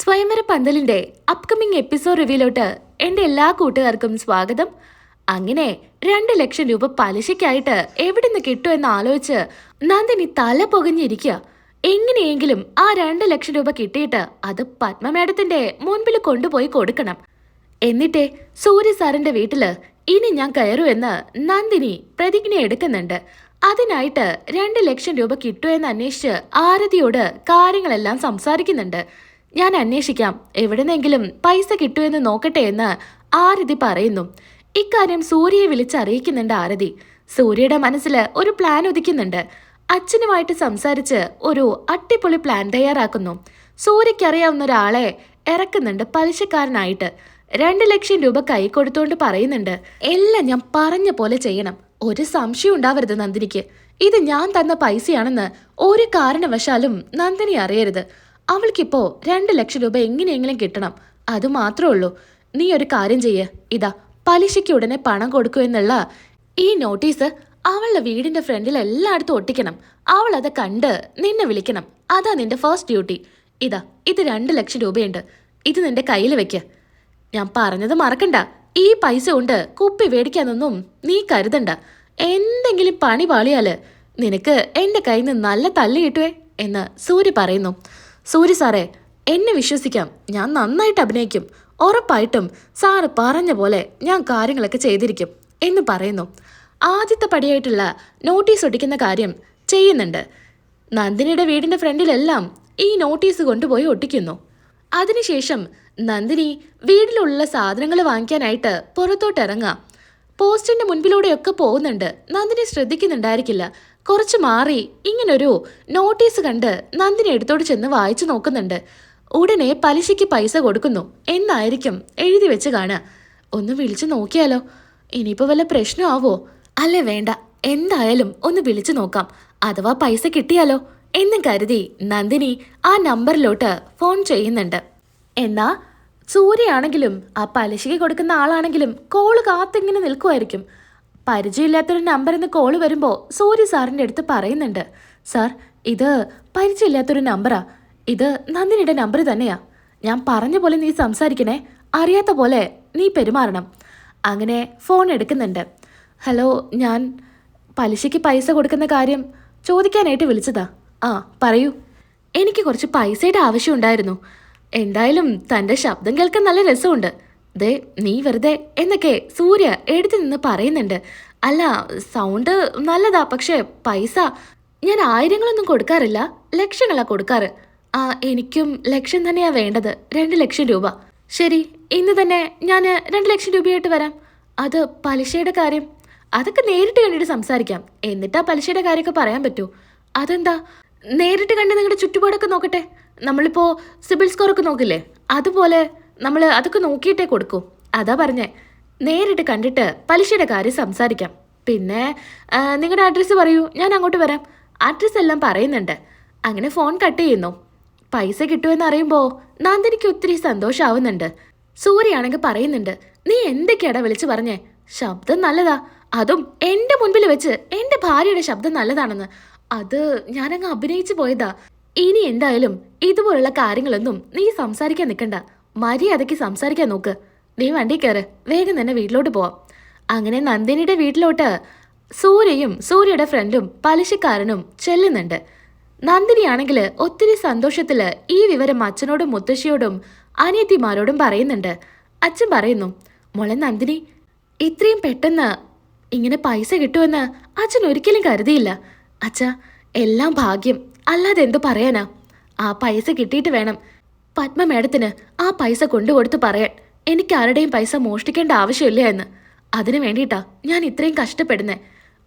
സ്വയംവര പന്തലിന്റെ upcoming episode റിവ്യൂലോട്ട് എന്റെ എല്ലാ കൂട്ടുകാർക്കും സ്വാഗതം. അങ്ങനെ രണ്ട് ലക്ഷം രൂപ പലിശയ്ക്കായിട്ട് എവിടെ നിന്ന് കിട്ടുമെന്ന് ആലോചിച്ച് നന്ദിനി തല പുകഞ്ഞിരിക്കുക എങ്ങനെയെങ്കിലും ആ രണ്ട് ലക്ഷം രൂപ കിട്ടിയിട്ട് അത് പത്മ മേഡത്തിന്റെ മുൻപിൽ കൊണ്ടുപോയി കൊടുക്കണം. എന്നിട്ടേ സൂര്യ സാറിന്റെ വീട്ടിൽ ഇനി ഞാൻ കയറൂ എന്ന് നന്ദിനി പ്രതിജ്ഞ എടുക്കുന്നുണ്ട്. അതിനായിട്ട് രണ്ട് ലക്ഷം രൂപ കിട്ടുമെന്ന് അന്വേഷിച്ച് ആരതിയോട് കാര്യങ്ങളെല്ലാം സംസാരിക്കുന്നുണ്ട്. ഞാൻ അന്വേഷിക്കാം. എവിടെന്നെങ്കിലും പൈസ കിട്ടുമെന്ന് നോക്കട്ടെ എന്ന് ആരതി പറയുന്നു. ഇക്കാര്യം സൂര്യയെ വിളിച്ചറിയിക്കുന്നുണ്ട് ആരതി. സൂര്യയുടെ മനസ്സിൽ ഒരു പ്ലാൻ ഉദിക്കുന്നുണ്ട്. അച്ഛനുമായിട്ട് സംസാരിച്ച് ഒരു അട്ടിപ്പൊളി പ്ലാൻ തയ്യാറാക്കുന്നു. സൂര്യക്കറിയാവുന്ന ഒരാളെ ഇറക്കുന്നുണ്ട് പലിശക്കാരനായിട്ട്. രണ്ട് ലക്ഷം രൂപ കൈ കൊടുത്തോണ്ട് പറയുന്നുണ്ട് എല്ലാം ഞാൻ പറഞ്ഞ പോലെ ചെയ്യണം. ഒരു സംശയം ഉണ്ടാവരുത് നന്ദിനിക്ക്. ഇത് ഞാൻ തന്ന പൈസയാണെന്ന് ഒരു കാരണവശാലും നന്ദിനി അറിയരുത്. അവൾക്കിപ്പോ രണ്ട് ലക്ഷം രൂപ എങ്ങനെയെങ്കിലും കിട്ടണം. അത് മാത്രമേ ഉള്ളൂ. നീ ഒരു കാര്യം ചെയ്യ. ഇതാ പലിശയ്ക്ക് ഉടനെ പണം കൊടുക്കൂ എന്നുള്ള ഈ നോട്ടീസ് അവളുടെ വീടിന്റെ ഫ്രണ്ടിൽ എല്ലായിടത്തും ഒട്ടിക്കണം. അവൾ അത് കണ്ട് നിന്നെ വിളിക്കണം. അതാ നിന്റെ ഫസ്റ്റ് ഡ്യൂട്ടി ഇതാ ഇത് രണ്ട് ലക്ഷം രൂപയുണ്ട്. ഇത് നിന്റെ കയ്യിൽ വെക്ക്. ഞാൻ പറഞ്ഞത് മറക്കണ്ട. ഈ പൈസ കൊണ്ട് കുപ്പി മേടിക്കാനൊന്നും നീ കരുതണ്ട. എന്തെങ്കിലും പണി പാളിയാൽ നിനക്ക് എന്റെ കയ്യിൽ നിന്ന് നല്ല തല്ല് കിട്ടുവേ എന്ന് സൂര്യ പറയുന്നു. സൂര്യ സാറേ എന്നെ വിശ്വസിക്കാം. ഞാൻ നന്നായിട്ട് അഭിനയിക്കും. ഉറപ്പായിട്ടും സാറ് പറഞ്ഞ പോലെ ഞാൻ കാര്യങ്ങളൊക്കെ ചെയ്തിരിക്കും എന്ന് പറയുന്നു. ആദ്യത്തെ പടിയായിട്ടുള്ള നോട്ടീസ് ഒട്ടിക്കുന്ന കാര്യം ചെയ്യുന്നുണ്ട്. നന്ദിനിയുടെ വീടിന്റെ ഫ്രണ്ടിലെല്ലാം ഈ നോട്ടീസ് കൊണ്ടുപോയി ഒട്ടിക്കുന്നു. അതിനുശേഷം നന്ദിനി വീട്ടിലുള്ള സാധനങ്ങൾ വാങ്ങിക്കാനായിട്ട് പുറത്തോട്ട് ഇറങ്ങാം പോസ്റ്റിന്റെ മുൻപിലൂടെയൊക്കെ പോകുന്നുണ്ട്. നന്ദിനി ശ്രദ്ധിക്കുന്നുണ്ടായിരിക്കില്ല. കുറച്ച് മാറി ഇങ്ങനൊരു നോട്ടീസ് കണ്ട് നന്ദിനി എടുത്തോട് ചെന്ന് വായിച്ചു നോക്കുന്നുണ്ട്. ഉടനെ പലിശയ്ക്ക് പൈസ കൊടുക്കുന്നു. എന്നായിരിക്കും എഴുതി വെച്ച് കാണുക. ഒന്ന് വിളിച്ചു നോക്കിയാലോ? ഇനിയിപ്പോ വല്ല പ്രശ്നമാവോ? അല്ലേ വേണ്ട. എന്തായാലും ഒന്ന് വിളിച്ചു നോക്കാം. അഥവാ പൈസ കിട്ടിയാലോ? എന്നും കരുതി നന്ദിനി ആ നമ്പറിലോട്ട് ഫോൺ ചെയ്യുന്നുണ്ട്. എന്നാ സൂര്യയാണെങ്കിലും ആ പലിശയ്ക്ക് കൊടുക്കുന്ന ആളാണെങ്കിലും കോൾ കാത്തിങ്ങനെ നിൽക്കുമായിരിക്കും. പരിചയമില്ലാത്തൊരു നമ്പറിൽ നിന്ന് കോൾ വരുമ്പോൾ സൂര്യ സാറിന്റെ അടുത്ത് പറയുന്നുണ്ട്. സാർ ഇത് പരിചയമില്ലാത്തൊരു നമ്പറാ ഇത് നന്ദിനിയുടെ നമ്പർ തന്നെയാ. ഞാൻ പറഞ്ഞ പോലെ നീ സംസാരിക്കണേ. അറിയാത്ത പോലെ നീ പെരുമാറണം. അങ്ങനെ ഫോൺ എടുക്കുന്നുണ്ട്. ഹലോ ഞാൻ പലിശയ്ക്ക് പൈസ കൊടുക്കുന്ന കാര്യം ചോദിക്കാനായിട്ട് വിളിച്ചതാ. ആ പറയൂ. എനിക്ക് കുറച്ച് പൈസയുടെ ആവശ്യമുണ്ടായിരുന്നു എന്തായാലും തന്റെ ശബ്ദം കേൾക്കാൻ നല്ല രസമുണ്ട്. ദേ നീ വെറുതെ എന്നൊക്കെ സൂര്യ എടുത്തു നിന്ന് പറയുന്നുണ്ട്. അല്ല സൗണ്ട് നല്ലതാ പക്ഷേ പൈസ ഞാൻ ആയിരങ്ങളൊന്നും കൊടുക്കാറില്ല ലക്ഷങ്ങളാ കൊടുക്കാറ്. ആ എനിക്കും ലക്ഷം തന്നെയാ വേണ്ടത് രണ്ട് ലക്ഷം രൂപ. ശരി ഇന്ന് തന്നെ ഞാൻ രണ്ട് ലക്ഷം രൂപയായിട്ട് വരാം. അത് പലിശയുടെ കാര്യം. അതൊക്കെ നേരിട്ട് കണ്ടിട്ട് സംസാരിക്കാം. എന്നിട്ടാ പലിശയുടെ കാര്യമൊക്കെ പറയാൻ പറ്റൂ. അതെന്താ? നേരിട്ട് കണ്ട് നിങ്ങളുടെ ചുറ്റുപാടൊക്കെ നോക്കട്ടെ. നമ്മളിപ്പോ സിബിൽ സ്കോറൊക്കെ നോക്കില്ലേ? അതുപോലെ നമ്മൾ അതൊക്കെ നോക്കിയിട്ടേ കൊടുക്കൂ. അതാ പറഞ്ഞേ. നേരിട്ട് കണ്ടിട്ട് പലിശയുടെ കാര്യം സംസാരിക്കാം. പിന്നെ നിങ്ങളുടെ അഡ്രസ്സ് പറയൂ. ഞാൻ അങ്ങോട്ട് വരാം. അഡ്രസ്സ് എല്ലാം പറയുന്നുണ്ട്. അങ്ങനെ ഫോൺ കട്ട് ചെയ്യുന്നു. പൈസ കിട്ടുമെന്ന് അറിയുമ്പോൾ നന്ദിനിക്ക് ഒത്തിരി സന്തോഷാവുന്നുണ്ട്. സൂര്യയാണെങ്കിൽ പറയുന്നുണ്ട് നീ എന്തൊക്കെയാടാ വിളിച്ചു പറഞ്ഞേ? ശബ്ദം നല്ലതാ. അതും എന്റെ മുൻപിൽ വെച്ച് എന്റെ ഭാര്യയുടെ ശബ്ദം നല്ലതാണെന്ന്. അത് ഞാനങ്ങ് അഭിനയിച്ചു പോയതാ. ഇനി എന്തായാലും ഇതുപോലുള്ള കാര്യങ്ങളൊന്നും നീ സംസാരിക്കാൻ നിൽക്കണ്ട മര്യാദയ്ക്ക് സംസാരിക്കാൻ നോക്ക്. നീ വണ്ടി കയറ്. വേഗം തന്നെ വീട്ടിലോട്ട് പോവാം. അങ്ങനെ നന്ദിനിയുടെ വീട്ടിലോട്ട് സൂര്യയും സൂര്യയുടെ ഫ്രണ്ടും പലിശക്കാരനും ചെല്ലുന്നുണ്ട്. നന്ദിനിയാണെങ്കിൽ ഒത്തിരി സന്തോഷത്തിൽ ഈ വിവരം അച്ഛനോടും മുത്തശ്ശിയോടും അനിയത്തിമാരോടും പറയുന്നുണ്ട്. അച്ഛൻ പറയുന്നു മോളെ നന്ദിനി ഇത്രയും പെട്ടെന്ന് ഇങ്ങനെ പൈസ കിട്ടുമെന്ന് അച്ഛൻ ഒരിക്കലും കരുതിയില്ല. അച്ഛ എല്ലാം ഭാഗ്യം. അല്ലാതെ എന്തു പറയാനാ? ആ പൈസ കിട്ടിയിട്ട് വേണം. പത്മ മേഡത്തിന് ആ പൈസ കൊണ്ടുകൊടുത്ത് പറയാൻ എനിക്ക് ആരുടെയും പൈസ മോഷ്ടിക്കേണ്ട ആവശ്യമില്ല എന്ന്. അതിനു വേണ്ടിയിട്ടാ ഞാൻ ഇത്രയും കഷ്ടപ്പെടുന്നേ.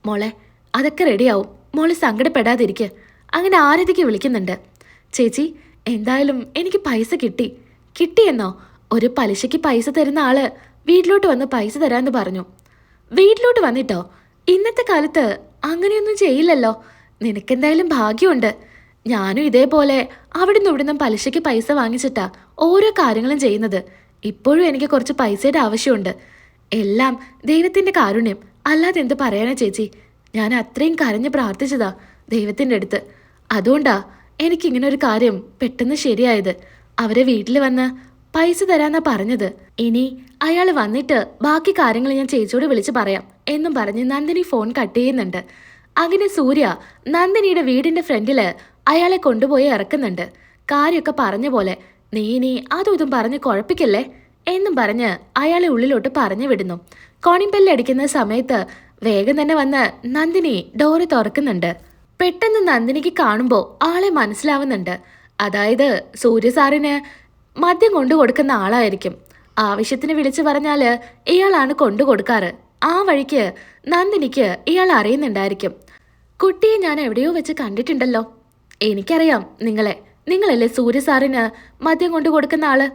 മോളെ അതൊക്കെ റെഡിയാവും. മോളെ സങ്കടപ്പെടാതിരിക്കുക അങ്ങനെ ആരതിക്ക് വിളിക്കുന്നുണ്ട്. ചേച്ചി എന്തായാലും എനിക്ക് പൈസ കിട്ടി. കിട്ടിയെന്നോ? ഒരു പലിശയ്ക്ക് പൈസ തരുന്ന ആൾ വീട്ടിലോട്ട് വന്ന് പൈസ തരാന്ന് പറഞ്ഞു. വീട്ടിലോട്ട് വന്നിട്ടോ? ഇന്നത്തെ കാലത്ത് അങ്ങനെയൊന്നും ചെയ്യില്ലല്ലോ. നിനക്കെന്തായാലും ഭാഗ്യമുണ്ട്. ഞാനും ഇതേപോലെ അവിടുന്ന് ഇവിടുന്ന് പലിശയ്ക്ക് പൈസ വാങ്ങിച്ചിട്ടാ ഓരോ കാര്യങ്ങളും ചെയ്യുന്നത്. ഇപ്പോഴും എനിക്ക് കുറച്ച് പൈസയുടെ ആവശ്യമുണ്ട്. എല്ലാം ദൈവത്തിന്റെ കാരുണ്യം. അല്ലാതെ എന്ത് പറയാനാ ചേച്ചി? ഞാൻ അത്രയും കരഞ്ഞ് പ്രാർത്ഥിച്ചതാ ദൈവത്തിന്റെ അടുത്ത്. അതുകൊണ്ടാ എനിക്കിങ്ങനെ ഒരു കാര്യം പെട്ടെന്ന് ശരിയായത്. അവരെ വീട്ടിൽ വന്ന് പൈസ തരാന്നാ പറഞ്ഞത്. ഇനി അയാൾ വന്നിട്ട് ബാക്കി കാര്യങ്ങൾ ഞാൻ ചേച്ചിയോട് വിളിച്ച് പറയാം എന്നും പറഞ്ഞ് നന്ദിനി ഫോൺ കട്ട് ചെയ്യുന്നുണ്ട്. അങ്ങനെ സൂര്യ നന്ദിനിയുടെ വീടിന്റെ ഫ്രണ്ടിൽ അയാളെ കൊണ്ടുപോയി ഇറക്കുന്നുണ്ട്. കാര്യമൊക്കെ പറഞ്ഞ പോലെ നീ നീ അതും ഇതും പറഞ്ഞ് കുഴപ്പിക്കല്ലേ? എന്നും പറഞ്ഞ് അയാളെ ഉള്ളിലോട്ട് പറഞ്ഞു വിടുന്നു. കോണിമ്പെല്ല് അടിക്കുന്ന സമയത്ത് വേഗം തന്നെ വന്ന് നന്ദിനി ഡോറ് തുറക്കുന്നുണ്ട്. പെട്ടെന്ന് നന്ദിനിക്ക് കാണുമ്പോൾ ആളെ മനസ്സിലാവുന്നുണ്ട്. അതായത് സൂര്യ സാറിന് മദ്യം കൊണ്ടു കൊടുക്കുന്ന ആളായിരിക്കും. ആവശ്യത്തിന് വിളിച്ചു പറഞ്ഞാൽ ഇയാളാണ് കൊണ്ടു കൊടുക്കാറ്. ആ വഴിക്ക് നന്ദിനിക്ക് ഇയാൾ അറിയുന്നുണ്ടായിരിക്കും. കുട്ടിയെ ഞാൻ എവിടെയോ വെച്ച് കണ്ടിട്ടുണ്ടല്ലോ. എനിക്കറിയാം നിങ്ങളെ. നിങ്ങളല്ലേ സൂര്യ സാറിന് മദ്യം കൊണ്ടു കൊടുക്കുന്ന ആൾ?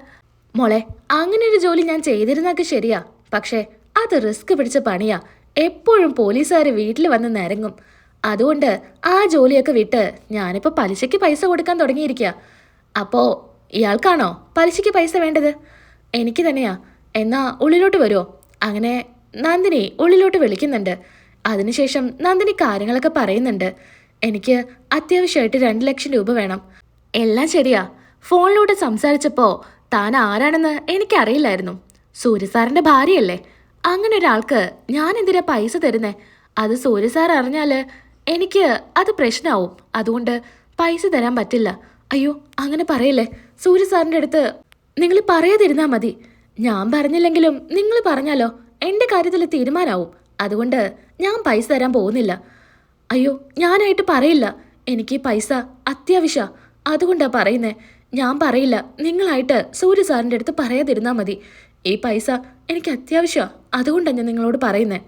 മോളെ അങ്ങനെ ഒരു ജോലി ഞാൻ ചെയ്തിരുന്നൊക്കെ ശരിയാ. പക്ഷേ അത് റിസ്ക് പിടിച്ച പണിയാ. എപ്പോഴും പോലീസുകാർ വീട്ടിൽ വന്ന് നിരങ്ങും. അതുകൊണ്ട് ആ ജോലിയൊക്കെ വിട്ട് ഞാനിപ്പോൾ പലിശയ്ക്ക് പൈസ കൊടുക്കാൻ തുടങ്ങിയിരിക്കുക അപ്പോൾ ഇയാൾക്കാണോ പലിശയ്ക്ക് പൈസ വേണ്ടത്? എനിക്ക് തന്നെയാ. എന്നാ ഉള്ളിലോട്ട് വരുമോ അങ്ങനെ നന്ദിനി ഉള്ളിലോട്ട് വിളിക്കുന്നുണ്ട്. അതിനുശേഷം നന്ദിനി കാര്യങ്ങളൊക്കെ പറയുന്നുണ്ട്. എനിക്ക് അത്യാവശ്യമായിട്ട് രണ്ട് ലക്ഷം രൂപ വേണം. എല്ലാം ശരിയാ. ഫോണിലൂടെ സംസാരിച്ചപ്പോൾ താൻ ആരാണെന്ന് എനിക്കറിയില്ലായിരുന്നു. സൂര്യസാറിന്റെ ഭാര്യയല്ലേ? അങ്ങനെ ഒരാൾക്ക് ഞാൻ എന്തിനാ പൈസ തരുന്നേ? അത് സൂര്യസാർ അറിഞ്ഞാൽ എനിക്ക് അത് പ്രശ്നമാവും അതുകൊണ്ട് പൈസ തരാൻ പറ്റില്ല. അയ്യോ അങ്ങനെ പറയല്ലേ? സൂര്യസാറിന്റെ അടുത്ത് നിങ്ങൾ പറയാതിരുന്നാ മതി. ഞാൻ പറഞ്ഞില്ലെങ്കിലും നിങ്ങൾ പറഞ്ഞാലോ? എന്റെ കാര്യത്തിൽ തീരുമാനാവും. അതുകൊണ്ട് ഞാൻ പൈസ തരാൻ പോകുന്നില്ല. അയ്യോ ഞാനായിട്ട് പറയില്ല. എനിക്ക് പൈസ അത്യാവശ്യ. അതുകൊണ്ടാ പറയുന്നേ. ഞാൻ പറയില്ല. നിങ്ങളായിട്ട് സൂര്യ സാറിന്റെ അടുത്ത് പറയാതിരുന്നാ മതി. ഈ പൈസ എനിക്ക് അത്യാവശ്യ. അതുകൊണ്ടാണ് ഞാൻ നിങ്ങളോട് പറയുന്നേ.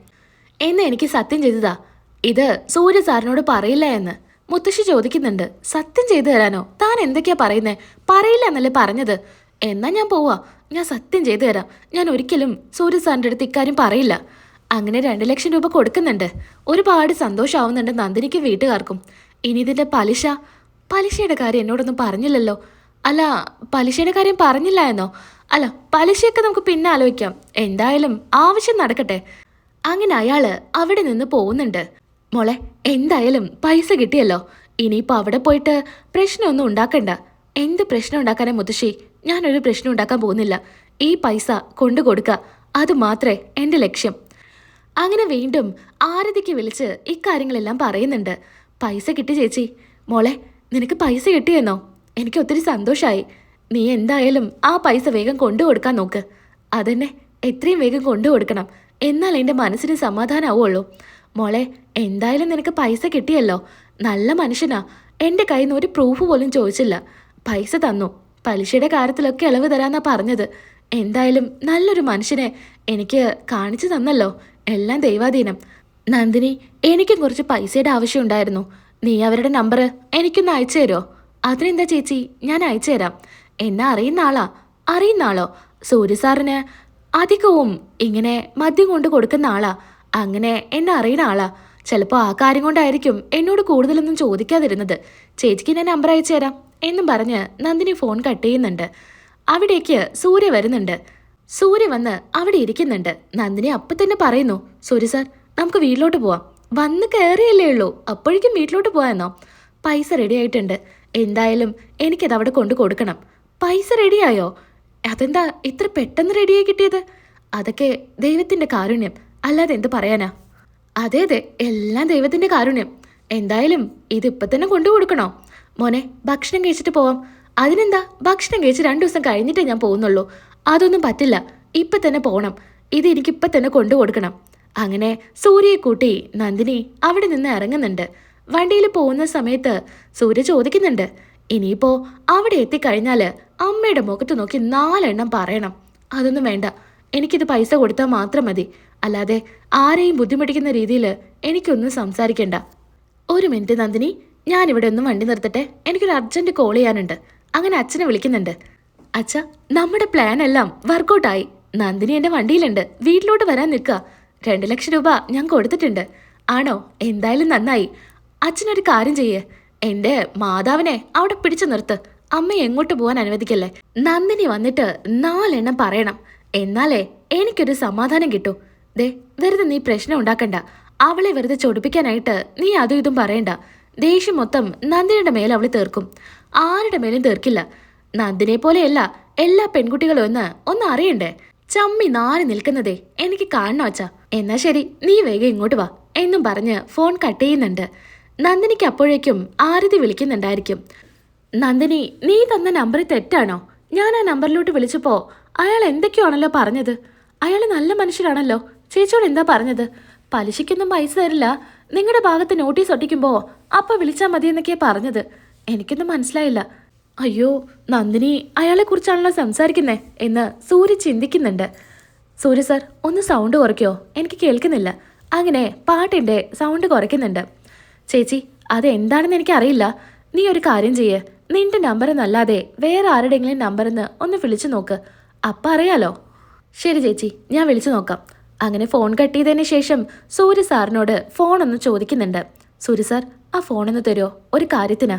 എന്നെ എനിക്ക് സത്യം ചെയ്തതാ. ഇത് സൂര്യ സാറിനോട് പറയില്ല എന്ന്. മുത്തശ്ശി ചോദിക്കുന്നുണ്ട് സത്യം ചെയ്തു തരാനോ? താൻ എന്തൊക്കെയാ പറയുന്നേ? പറയില്ല എന്നല്ലേ പറഞ്ഞത്? എന്നാ ഞാൻ പോവാ. ഞാൻ സത്യം ചെയ്തു തരാം. ഞാൻ ഒരിക്കലും സൂര്യ സാറിന്റെ അടുത്ത് ഇക്കാര്യം പറയില്ല. അങ്ങനെ രണ്ട് ലക്ഷം രൂപ കൊടുക്കുന്നുണ്ട്. ഒരുപാട് സന്തോഷമാവുന്നുണ്ട് നന്ദിനിക്ക് വീട്ടുകാർക്കും. ഇനി ഇതിന്റെ പലിശ? പലിശയുടെ കാര്യം എന്നോടൊന്നും പറഞ്ഞില്ലല്ലോ. അല്ല പലിശയുടെ കാര്യം പറഞ്ഞില്ല എന്നോ? അല്ല പലിശയൊക്കെ നമുക്ക് പിന്നെ ആലോചിക്കാം. എന്തായാലും ആവശ്യം നടക്കട്ടെ. അങ്ങനെ അയാൾ അവിടെ നിന്ന് പോകുന്നുണ്ട്. മോളെ എന്തായാലും പൈസ കിട്ടിയല്ലോ. ഇനിയിപ്പോ അവിടെ പോയിട്ട് പ്രശ്നമൊന്നും ഉണ്ടാക്കണ്ട. എന്ത് പ്രശ്നം ഉണ്ടാക്കാനേ മുത്തശ്ശി? ഞാനൊരു പ്രശ്നം ഉണ്ടാക്കാൻ പോകുന്നില്ല. ഈ പൈസ കൊണ്ടു കൊടുക്കുക അത് മാത്രമേ എന്റെ ലക്ഷ്യം. അങ്ങനെ വീണ്ടും ആരതിക്ക് വിളിച്ച് ഇക്കാര്യങ്ങളെല്ലാം പറയുന്നുണ്ട്. പൈസ കിട്ടി ചേച്ചി. മോളെ നിനക്ക് പൈസ കിട്ടിയെന്നോ? എനിക്ക് ഒത്തിരി സന്തോഷമായി നീ എന്തായാലും ആ പൈസ വേഗം കൊണ്ടു കൊടുക്കാൻ നോക്ക്. അതന്നെ എത്രയും വേഗം കൊണ്ടു കൊടുക്കണം എന്നാൽ എന്റെ മനസ്സിന് സമാധാനമാവുള്ളൂ മോളെ എന്തായാലും നിനക്ക് പൈസ കിട്ടിയല്ലോ. നല്ല മനുഷ്യനാ. എന്റെ കയ്യിൽ നിന്ന് ഒരു പ്രൂഫ് പോലും ചോദിച്ചില്ല. പൈസ തന്നു. പലിശയുടെ കാര്യത്തിലൊക്കെ ഇളവ് തരാന്നാ പറഞ്ഞത്. എന്തായാലും നല്ലൊരു മനുഷ്യനെ എനിക്ക് കാണിച്ചു തന്നല്ലോ. എല്ലാം ദൈവാധീനം. നന്ദിനി എനിക്കും കുറച്ച് പൈസയുടെ ആവശ്യമുണ്ടായിരുന്നു നീ അവരുടെ നമ്പർ എനിക്കൊന്ന് അയച്ചു തരുമോ? അതിനെന്താ ചേച്ചി? ഞാൻ അയച്ചു തരാം. എന്നെ അറിയുന്ന ആളാ. അറിയുന്ന ആളോ? സൂര്യ സാറിന് അധികവും ഇങ്ങനെ മദ്യം കൊണ്ട് കൊടുക്കുന്ന ആളാ. അങ്ങനെ എന്നെ അറിയുന്ന ആളാ. ചിലപ്പോൾ ആ കാര്യം കൊണ്ടായിരിക്കും എന്നോട് കൂടുതലൊന്നും ചോദിക്കാതിരുന്നത്. ചേച്ചിക്ക് ഞാൻ നമ്പർ അയച്ചു തരാം എന്നും പറഞ്ഞ് നന്ദിനി ഫോൺ കട്ട് ചെയ്യുന്നുണ്ട്. അവിടേക്ക് സൂര്യ വരുന്നുണ്ട്. സൂര്യ വന്ന് അവിടെ ഇരിക്കുന്നുണ്ട്. നന്ദിനി അപ്പം തന്നെ പറയുന്നു സൂര്യ സാർ നമുക്ക് വീട്ടിലോട്ട് പോവാം. വന്ന് കയറിയല്ലേ ഉള്ളൂ. അപ്പോഴേക്കും വീട്ടിലോട്ട് പോവാന്നോ? പൈസ റെഡി ആയിട്ടുണ്ട്. എന്തായാലും എനിക്കത് അവിടെ കൊണ്ടു കൊടുക്കണം. പൈസ റെഡിയായോ അതെന്താ ഇത്ര പെട്ടെന്ന് റെഡിയായി കിട്ടിയത്? അതൊക്കെ ദൈവത്തിന്റെ കാരുണ്യം. അല്ലാതെ എന്ത് പറയാനാ? അതെ അതെ എല്ലാം ദൈവത്തിന്റെ കാരുണ്യം. എന്തായാലും ഇത് ഇപ്പൊ തന്നെ കൊണ്ടു കൊടുക്കണോ? മോനെ ഭക്ഷണം കഴിച്ചിട്ട് പോവാം. അതിനെന്താ? ഭക്ഷണം കഴിച്ച് രണ്ടു ദിവസം കഴിഞ്ഞിട്ടേ ഞാൻ പോകുന്നുള്ളൂ. അതൊന്നും പറ്റില്ല. ഇപ്പൊ തന്നെ പോണം. ഇത് എനിക്ക് ഇപ്പൊ തന്നെ കൊണ്ടു കൊടുക്കണം. അങ്ങനെ സൂര്യയെ കൂട്ടി നന്ദിനി അവിടെ നിന്ന് ഇറങ്ങുന്നുണ്ട്. വണ്ടിയിൽ പോകുന്ന സമയത്ത് സൂര്യ ചോദിക്കുന്നുണ്ട് ഇനിയിപ്പോ അവിടെ എത്തിക്കഴിഞ്ഞാൽ അമ്മയുടെ മുഖത്ത് നോക്കി നാലെണ്ണം പറയണം. അതൊന്നും വേണ്ട. എനിക്കിത് പൈസ കൊടുത്താൽ മാത്രം മതി. അല്ലാതെ ആരെയും ബുദ്ധിമുട്ടിക്കുന്ന രീതിയിൽ എനിക്കൊന്നും സംസാരിക്കണ്ട. ഒരു മിനിറ്റ് നന്ദിനി. ഞാനിവിടെ ഒന്ന് വണ്ടി നിർത്തട്ടെ. എനിക്കൊരു അർജന്റ് കോൾ ചെയ്യാനുണ്ട്. അങ്ങനെ അച്ഛനെ വിളിക്കുന്നുണ്ട്. അച്ഛ നമ്മുടെ പ്ലാൻ എല്ലാം വർക്കൗട്ടായി നന്ദിനി എന്റെ വണ്ടിയിലുണ്ട്. വീട്ടിലോട്ട് വരാൻ നിൽക്കുക രണ്ട് ലക്ഷം രൂപ ഞാൻ കൊടുത്തിട്ടുണ്ട്. ആണോ? എന്തായാലും നന്നായി. അച്ഛനൊരു കാര്യം ചെയ്യേ. എന്റെ മാതാവിനെ അവിടെ പിടിച്ചു നിർത്ത്. അമ്മ എങ്ങോട്ട് പോകാൻ അനുവദിക്കല്ലേ? നന്ദിനി വന്നിട്ട് നാലെണ്ണം പറയണം. എന്നാലേ എനിക്കൊരു സമാധാനം കിട്ടൂ. ദേ വെറുതെ നീ പ്രശ്നം ഉണ്ടാക്കണ്ട. അവളെ വെറുതെ ചൊടിപ്പിക്കാനായിട്ട് നീ അതും ഇതും പറയണ്ട. ദേഷ്യം മൊത്തം നന്ദിനിയുടെ മേലെ അവൾ തീർക്കും. ആരുടെ മേലും തീർക്കില്ല. നന്ദിനെ പോലെയല്ല എല്ലാ പെൺകുട്ടികളും ഒന്ന് ഒന്ന് അറിയണ്ടേ? ചമ്മി നാറി നിൽക്കുന്നതേ എനിക്ക് കാണണോ അച്ഛാ. എന്നാ ശരി നീ വേഗം ഇങ്ങോട്ട് വാ. എന്നും പറഞ്ഞ് ഫോൺ കട്ട് ചെയ്യുന്നുണ്ട്. നന്ദിനിക്ക് അപ്പോഴേക്കും ആരതി വിളിക്കുന്നുണ്ടായിരിക്കും. നന്ദിനി നീ തന്ന നമ്പർ തെറ്റാണോ? ഞാൻ ആ നമ്പറിലോട്ട് വിളിച്ചപ്പോ അയാൾ എന്തൊക്കെയാണല്ലോ പറഞ്ഞത്? അയാൾ നല്ല മനുഷ്യരാണല്ലോ. ചേച്ചിയോട് എന്താ പറഞ്ഞത്? പലിശയ്ക്കൊന്നും പൈസ തരില്ല. നിങ്ങളുടെ ഭാഗത്ത് നോട്ടീസ് ഒട്ടിക്കുമ്പോ അപ്പ വിളിച്ചാൽ മതി എന്നൊക്കെയാ പറഞ്ഞത്. എനിക്കൊന്നും മനസ്സിലായില്ല. അയ്യോ നന്ദിനി അയാളെ കുറിച്ചാണല്ലോ സംസാരിക്കുന്നേ എന്ന് സൂര്യ ചിന്തിക്കുന്നുണ്ട്. സൂര്യ സാർ ഒന്ന് സൗണ്ട് കുറയ്ക്കോ? എനിക്ക് കേൾക്കുന്നില്ല. അങ്ങനെ പാട്ടിന്റെ സൗണ്ട് കുറയ്ക്കുന്നുണ്ട്. ചേച്ചി അത് എന്താണെന്ന് എനിക്കറിയില്ല. നീ ഒരു കാര്യം ചെയ്യ്. നിന്റെ നമ്പർ എന്നല്ലാതെ വേറെ ആരുടെയെങ്കിലും നമ്പറിന്ന് ഒന്ന് വിളിച്ചു നോക്ക്. അപ്പം അറിയാലോ. ശരി ചേച്ചി ഞാൻ വിളിച്ചു നോക്കാം. അങ്ങനെ ഫോൺ കട്ട് ശേഷം സൂര്യ സാറിനോട് ഫോൺ ഒന്ന് ചോദിക്കുന്നുണ്ട്. സൂര്യ സാർ ആ ഫോണൊന്ന് തരുമോ ഒരു കാര്യത്തിനാ.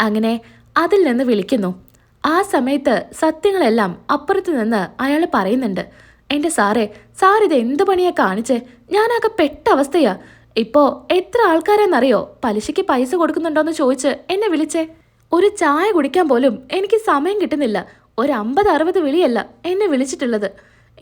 അങ്ങനെ അതിൽ നിന്ന് വിളിക്കുന്നു. ആ സമയത്ത് സത്യങ്ങളെല്ലാം അപ്പുറത്ത് നിന്ന് അയാൾ പറയുന്നുണ്ട്. എന്റെ സാറേ സാർ ഇത് എന്ത് പണിയാ കാണിച്ചേ? ഞാനാകെ പെട്ട അവസ്ഥയാ. ഇപ്പോ എത്ര ആൾക്കാരെന്നറിയോ? പലിശയ്ക്ക് പൈസ കൊടുക്കുന്നുണ്ടോയെന്ന് ചോദിച്ച് എന്നെ വിളിച്ചേ. ഒരു ചായ കുടിക്കാൻ പോലും എനിക്ക് സമയം കിട്ടുന്നില്ല. ഒരു അമ്പത് അറുപത് വിളിയല്ല എന്നെ വിളിച്ചിട്ടുള്ളത്.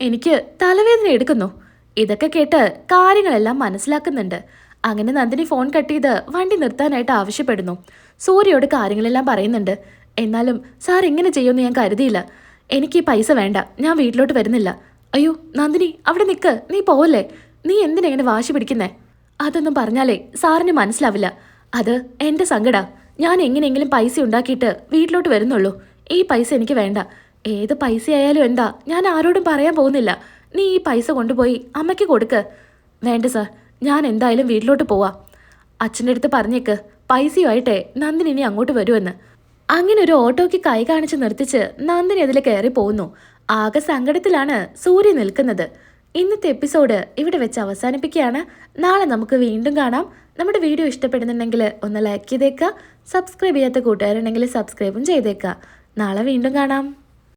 എനിക്ക് തലവേദന എടുക്കുന്നു. ഇതൊക്കെ കേട്ട് കാര്യങ്ങളെല്ലാം മനസ്സിലാക്കുന്നുണ്ട്. അങ്ങനെ നന്ദിനി ഫോൺ കട്ട് ചെയ്ത് വണ്ടി നിർത്താനായിട്ട് ആവശ്യപ്പെടുന്നു. സൂര്യയോട് കാര്യങ്ങളെല്ലാം പറയുന്നുണ്ട്. എന്നാലും സാർ എങ്ങനെ ചെയ്യുമെന്ന് ഞാൻ കരുതിയില്ല. എനിക്ക് ഈ പൈസ വേണ്ട. ഞാൻ വീട്ടിലോട്ട് വരുന്നില്ല. അയ്യോ നന്ദിനി അവിടെ നിൽക്ക് നീ പോവല്ലേ? നീ എന്തിനെങ്ങനെ വാശി പിടിക്കുന്നേ? അതൊന്നും പറഞ്ഞാലേ സാറിന് മനസ്സിലാവില്ല. അത് എന്റെ സങ്കട. ഞാൻ എങ്ങനെയെങ്കിലും പൈസ ഉണ്ടാക്കിയിട്ട് വീട്ടിലോട്ട് വരുന്നുള്ളൂ. ഈ പൈസ എനിക്ക് വേണ്ട. ഏത് പൈസ ആയാലും എന്താ? ഞാൻ ആരോടും പറയാൻ പോകുന്നില്ല. നീ ഈ പൈസ കൊണ്ടുപോയി അമ്മയ്ക്ക് കൊടുക്ക്. വേണ്ട സാർ. ഞാൻ എന്തായാലും വീട്ടിലോട്ട് പോവാം. അച്ഛന്റെ അടുത്ത് പറഞ്ഞേക്ക്. പൈസയുമായിട്ടെ നന്ദിനി ഇനി അങ്ങോട്ട് വരുമെന്ന്. അങ്ങനെ ഒരു ഓട്ടോയ്ക്ക് കൈ കാണിച്ച് നിർത്തിച്ച് നന്ദിനി അതിൽ കയറി പോകുന്നു ആകെ സങ്കടത്തിലാണ് സൂര്യ നിൽക്കുന്നത്. ഇന്നത്തെ എപ്പിസോഡ് ഇവിടെ വെച്ച് അവസാനിപ്പിക്കുകയാണ്. നാളെ നമുക്ക് വീണ്ടും കാണാം. നമ്മുടെ വീഡിയോ ഇഷ്ടപ്പെടുന്നുണ്ടെങ്കിൽ ഒന്ന് ലൈക്ക് ചെയ്തേക്കുക. സബ്സ്ക്രൈബ് ചെയ്യാത്ത കൂട്ടുകാരുണ്ടെങ്കിൽ സബ്സ്ക്രൈബും ചെയ്തേക്കുക. നാളെ വീണ്ടും കാണാം.